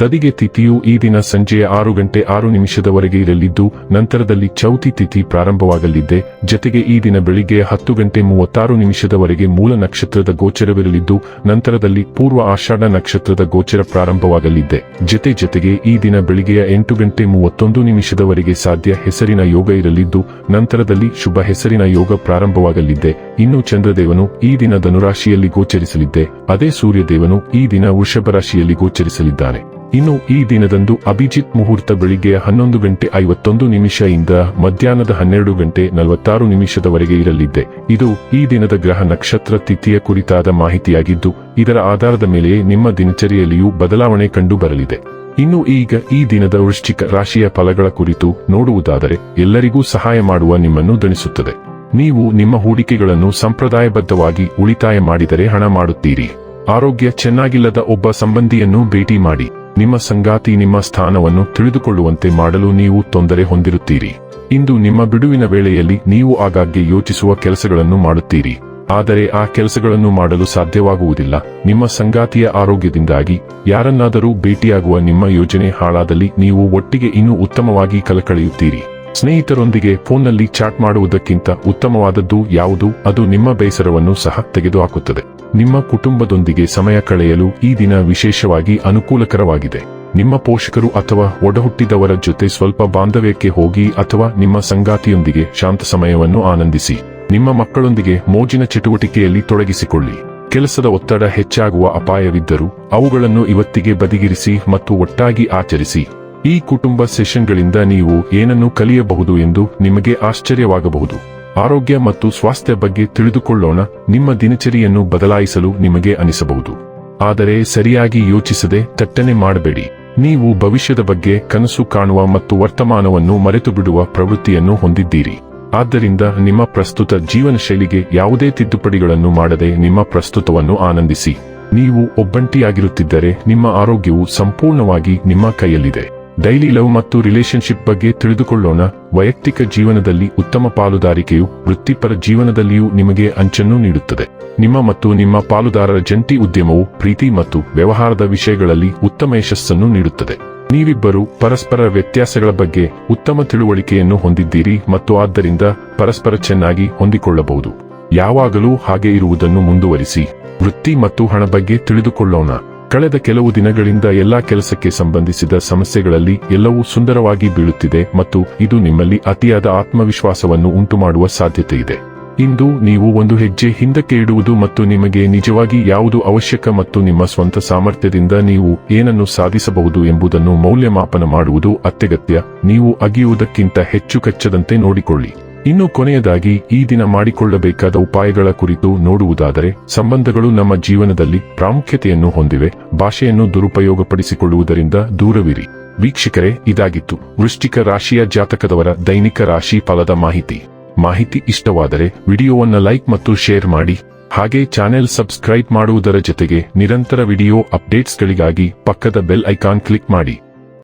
ತದಿಗೆ ತಿಥಿಯು ಈ ದಿನ ಸಂಜೆಯ ಆರು ಗಂಟೆ ಆರು ನಿಮಿಷದವರೆಗೆ ಇರಲಿದ್ದು, ನಂತರದಲ್ಲಿ ಚೌತಿ ತಿಥಿ ಪ್ರಾರಂಭವಾಗಲಿದೆ. ಜತೆಗೆ ಈ ದಿನ ಬೆಳಿಗ್ಗೆ ಹತ್ತು ಗಂಟೆ ಮೂವತ್ತಾರು ನಿಮಿಷದವರೆಗೆ ಮೂಲ ನಕ್ಷತ್ರದ ಗೋಚರವಿರಲಿದ್ದು, ನಂತರದಲ್ಲಿ ಪೂರ್ವ ಆಷಾಢ ನಕ್ಷತ್ರದ ಗೋಚರ ಪ್ರಾರಂಭವಾಗಲಿದೆ. ಜತೆ ಜತೆಗೆ ಈ ದಿನ ಬೆಳಿಗ್ಗೆಯ ಎಂಟು ಗಂಟೆ ಮೂವತ್ತೊಂದು ನಿಮಿಷದವರೆಗೆ ಸಾಧ್ಯ ಹೆಸರಿನ ಯೋಗ ಇರಲಿದ್ದು, ನಂತರದಲ್ಲಿ ಶುಭ ಹೆಸರಿನ ಯೋಗ ಪ್ರಾರಂಭವಾಗಲಿದೆ. ಇನ್ನು ಚಂದ್ರದೇವನು ಈ ದಿನ ಧನುರಾಶಿಯಲ್ಲಿ ಗೋಚರಿಸಲಿದ್ದೆ. ಅದೇ ಸೂರ್ಯದೇವನು ಈ ದಿನ ವೃಷಭ ರಾಶಿಯಲ್ಲಿ ಗೋಚರಿಸಲಿದ್ದಾನೆ. ಇನ್ನು ಈ ದಿನದಂದು ಅಭಿಜಿತ್ ಮುಹೂರ್ತ ಬೆಳಿಗ್ಗೆ ಹನ್ನೊಂದು ಗಂಟೆ ಐವತ್ತೊಂದು ನಿಮಿಷದಿಂದ ಮಧ್ಯಾಹ್ನದ ಹನ್ನೆರಡು ಗಂಟೆ ನಲವತ್ತಾರು ನಿಮಿಷದವರೆಗೆ ಇರಲಿದ್ದೆ ಇದು ಈ ದಿನದ ಗ್ರಹ ನಕ್ಷತ್ರ ತಿಥಿಯ ಕುರಿತಾದ ಮಾಹಿತಿಯಾಗಿದ್ದು, ಇದರ ಆಧಾರದ ಮೇಲೆಯೇ ನಿಮ್ಮ ದಿನಚರಿಯಲ್ಲಿಯೂ ಬದಲಾವಣೆ ಕಂಡು ಬರಲಿದೆ. ಇನ್ನು ಈಗ ಈ ದಿನದ ವೃಶ್ಚಿಕ ರಾಶಿಯ ಫಲಗಳ ಕುರಿತು ನೋಡುವುದಾದರೆ, ಎಲ್ಲರಿಗೂ ಸಹಾಯ ಮಾಡುವ ನಿಮ್ಮನ್ನು ದಣಿಸುತ್ತದೆ. ನೀವು ನಿಮ್ಮ ಹೂಡಿಕೆಗಳನ್ನು ಸಂಪ್ರದಾಯಬದ್ಧವಾಗಿ ಉಳಿತಾಯ ಮಾಡಿದರೆ ಹಣ ಮಾಡುತ್ತೀರಿ. ಆರೋಗ್ಯ ಚೆನ್ನಾಗಿಲ್ಲದ ಒಬ್ಬ ಸಂಬಂಧಿಯನ್ನು ಭೇಟಿ ಮಾಡಿ. ನಿಮ್ಮ ಸಂಗಾತಿ ನಿಮ್ಮ ಸ್ಥಾನವನ್ನು ತಿಳಿದುಕೊಳ್ಳುವಂತೆ ಮಾಡಲು ನೀವು ತೊಂದರೆ ಹೊಂದಿರುತ್ತೀರಿ. ಇಂದು ನಿಮ್ಮ ಬಿಡುವಿನ ವೇಳೆಯಲ್ಲಿ ನೀವು ಆಗಾಗ್ಗೆ ಯೋಚಿಸುವ ಕೆಲಸಗಳನ್ನು ಮಾಡುತ್ತೀರಿ. ಆದರೆ ಆ ಕೆಲಸಗಳನ್ನು ಮಾಡಲು ಸಾಧ್ಯವಾಗುವುದಿಲ್ಲ. ನಿಮ್ಮ ಸಂಗಾತಿಯ ಆರೋಗ್ಯದಿಂದಾಗಿ ಯಾರನ್ನಾದರೂ ಭೇಟಿಯಾಗುವ ನಿಮ್ಮ ಯೋಜನೆ ಹಾಳಾದಲ್ಲಿ ನೀವು ಒಟ್ಟಿಗೆ ಇನ್ನೂ ಉತ್ತಮವಾಗಿ ಕಲಕಳೆಯುತ್ತೀರಿ. ಸ್ನೇಹಿತರೊಂದಿಗೆ ಫೋನ್ನಲ್ಲಿ ಚಾಟ್ ಮಾಡುವುದಕ್ಕಿಂತ ಉತ್ತಮವಾದದ್ದು ಯಾವುದು? ಅದು ನಿಮ್ಮ ಬೇಸರವನ್ನು ಸಹ ತೆಗೆದುಹಾಕುತ್ತದೆ. ನಿಮ್ಮ ಕುಟುಂಬದೊಂದಿಗೆ ಸಮಯ ಕಳೆಯಲು ಈ ದಿನ ವಿಶೇಷವಾಗಿ ಅನುಕೂಲಕರವಾಗಿದೆ. ನಿಮ್ಮ ಪೋಷಕರು ಅಥವಾ ಒಡಹುಟ್ಟಿದವರ ಜೊತೆ ಸ್ವಲ್ಪ ಬಾಂಧವ್ಯಕ್ಕೆ ಹೋಗಿ ಅಥವಾ ನಿಮ್ಮ ಸಂಗಾತಿಯೊಂದಿಗೆ ಶಾಂತ ಸಮಯವನ್ನು ಆನಂದಿಸಿ. ನಿಮ್ಮ ಮಕ್ಕಳೊಂದಿಗೆ ಮೋಜಿನ ಚಟುವಟಿಕೆಯಲ್ಲಿ ತೊಡಗಿಸಿಕೊಳ್ಳಿ. ಕೆಲಸದ ಒತ್ತಡ ಹೆಚ್ಚಾಗುವ ಅಪಾಯವಿದ್ದರೂ ಅವುಗಳನ್ನು ಇವತ್ತಿಗೆ ಬದಿಗಿರಿಸಿ ಮತ್ತು ಒಟ್ಟಾಗಿ ಆಚರಿಸಿ. ಈ ಕುಟುಂಬ ಸೆಷನ್ಗಳಿಂದ ನೀವು ಏನನ್ನು ಕಲಿಯಬಹುದು ಎಂದು ನಿಮಗೆ ಆಶ್ಚರ್ಯವಾಗಬಹುದು. ಆರೋಗ್ಯ ಮತ್ತು ಸ್ವಾಸ್ಥ್ಯ ಬಗ್ಗೆ ತಿಳಿದುಕೊಳ್ಳೋಣ, ನಿಮ್ಮ ದಿನಚರಿಯನ್ನು ಬದಲಾಯಿಸಲು ನಿಮಗೆ ಅನಿಸಬಹುದು. ಆದರೆ ಸರಿಯಾಗಿ ಯೋಚಿಸದೆ ತಟ್ಟನೆ ಮಾಡಬೇಡಿ. ನೀವು ಭವಿಷ್ಯದ ಬಗ್ಗೆ ಕನಸು ಕಾಣುವ ಮತ್ತು ವರ್ತಮಾನವನ್ನು ಮರೆತು ಬಿಡುವ ಪ್ರವೃತ್ತಿಯನ್ನು ಹೊಂದಿದ್ದೀರಿ. ಆದ್ದರಿಂದ ನಿಮ್ಮ ಪ್ರಸ್ತುತ ಜೀವನ ಶೈಲಿಗೆ ಯಾವುದೇ ತಿದ್ದುಪಡಿಗಳನ್ನು ಮಾಡದೆ ನಿಮ್ಮ ಪ್ರಸ್ತುತವನ್ನು ಆನಂದಿಸಿ. ನೀವು ಒಬ್ಬಂಟಿಯಾಗಿರುತ್ತಿದ್ದರೆ ನಿಮ್ಮ ಆರೋಗ್ಯವು ಸಂಪೂರ್ಣವಾಗಿ ನಿಮ್ಮ ಕೈಯಲ್ಲಿದೆ. ಡೈಲಿ ಲವ್ ಮತ್ತು ರಿಲೇಶನ್ಶಿಪ್ ಬಗ್ಗೆ ತಿಳಿದುಕೊಳ್ಳೋಣ. ವೈಯಕ್ತಿಕ ಜೀವನದಲ್ಲಿ ಉತ್ತಮ ಪಾಲುದಾರಿಕೆಯು ವೃತ್ತಿಪರ ಜೀವನದಲ್ಲಿಯೂ ನಿಮಗೆ ಅಂಚನ್ನು ನೀಡುತ್ತದೆ. ನಿಮ್ಮ ಮತ್ತು ನಿಮ್ಮ ಪಾಲುದಾರರ ಜಂಟಿ ಉದ್ಯಮವು ಪ್ರೀತಿ ಮತ್ತು ವ್ಯವಹಾರದ ವಿಷಯಗಳಲ್ಲಿ ಉತ್ತಮ ಯಶಸ್ಸನ್ನು ನೀಡುತ್ತದೆ. ನೀವಿಬ್ಬರು ಪರಸ್ಪರ ವ್ಯತ್ಯಾಸಗಳ ಬಗ್ಗೆ ಉತ್ತಮ ತಿಳುವಳಿಕೆಯನ್ನು ಹೊಂದಿದ್ದೀರಿ ಮತ್ತು ಆದ್ದರಿಂದ ಪರಸ್ಪರ ಚೆನ್ನಾಗಿ ಹೊಂದಿಕೊಳ್ಳಬಹುದು. ಯಾವಾಗಲೂ ಹಾಗೆ ಇರುವುದನ್ನು ಮುಂದುವರಿಸಿ. ವೃತ್ತಿ ಮತ್ತು ಹಣ ಬಗ್ಗೆ ತಿಳಿದುಕೊಳ್ಳೋಣ. ಕಳೆದ ಕೆಲವು ದಿನಗಳಿಂದ ಎಲ್ಲಾ ಕೆಲಸಕ್ಕೆ ಸಂಬಂಧಿಸಿದ ಸಮಸ್ಯೆಗಳಲ್ಲಿ ಎಲ್ಲವೂ ಸುಂದರವಾಗಿ ಬೀಳುತ್ತಿದೆ ಮತ್ತು ಇದು ನಿಮ್ಮಲ್ಲಿ ಅತಿಯಾದ ಆತ್ಮವಿಶ್ವಾಸವನ್ನು ಉಂಟುಮಾಡುವ ಸಾಧ್ಯತೆ ಇದೆ. ಇಂದು ನೀವು ಒಂದು ಹೆಜ್ಜೆ ಹಿಂದಕ್ಕೆ ಇಡುವುದು ಮತ್ತು ನಿಮಗೆ ನಿಜವಾಗಿ ಯಾವುದು ಅವಶ್ಯಕ ಮತ್ತು ನಿಮ್ಮ ಸ್ವಂತ ಸಾಮರ್ಥ್ಯದಿಂದ ನೀವು ಏನನ್ನು ಸಾಧಿಸಬಹುದು ಎಂಬುದನ್ನು ಮೌಲ್ಯಮಾಪನ ಮಾಡುವುದು ಅತ್ಯಗತ್ಯ. ನೀವು ಅಗಿಯುವುದಕ್ಕಿಂತ ಹೆಚ್ಚು ಕಚ್ಚದಂತೆ ನೋಡಿಕೊಳ್ಳಿ. ಇನ್ನು ಕೊನೆಯದಾಗಿ ಈ ದಿನ ಮಾಡಿಕೊಳ್ಳಬೇಕಾದ ಉಪಾಯಗಳ ಕುರಿತು ನೋಡುವುದಾದರೆ, ಸಂಬಂಧಗಳು ನಮ್ಮ ಜೀವನದಲ್ಲಿ ಪ್ರಾಮುಖ್ಯತೆಯನ್ನು ಹೊಂದಿವೆ, ಭಾಷೆಯನ್ನು ದುರುಪಯೋಗಪಡಿಸಿಕೊಳ್ಳುವುದರಿಂದ ದೂರವಿರಿ. ವೀಕ್ಷಕರೇ, ಇದಾಗಿತ್ತು. ವೃಶ್ಚಿಕ ರಾಶಿಯ ಜಾತಕದವರ ದೈನಿಕ ರಾಶಿ ಫಲದ ಮಾಹಿತಿ. ಮಾಹಿತಿ ಇಷ್ಟವಾದರೆ ವಿಡಿಯೋವನ್ನ ಲೈಕ್ ಮತ್ತು ಶೇರ್ ಮಾಡಿ. ಹಾಗೆ ಚಾನೆಲ್ ಸಬ್ಸ್ಕ್ರೈಬ್ ಮಾಡುವುದರ ಜೊತೆಗೆ ನಿರಂತರ ವಿಡಿಯೋ ಅಪ್ಡೇಟ್ಸ್ಗಳಿಗಾಗಿ ಪಕ್ಕದ ಬೆಲ್ ಐಕಾನ್ ಕ್ಲಿಕ್ ಮಾಡಿ.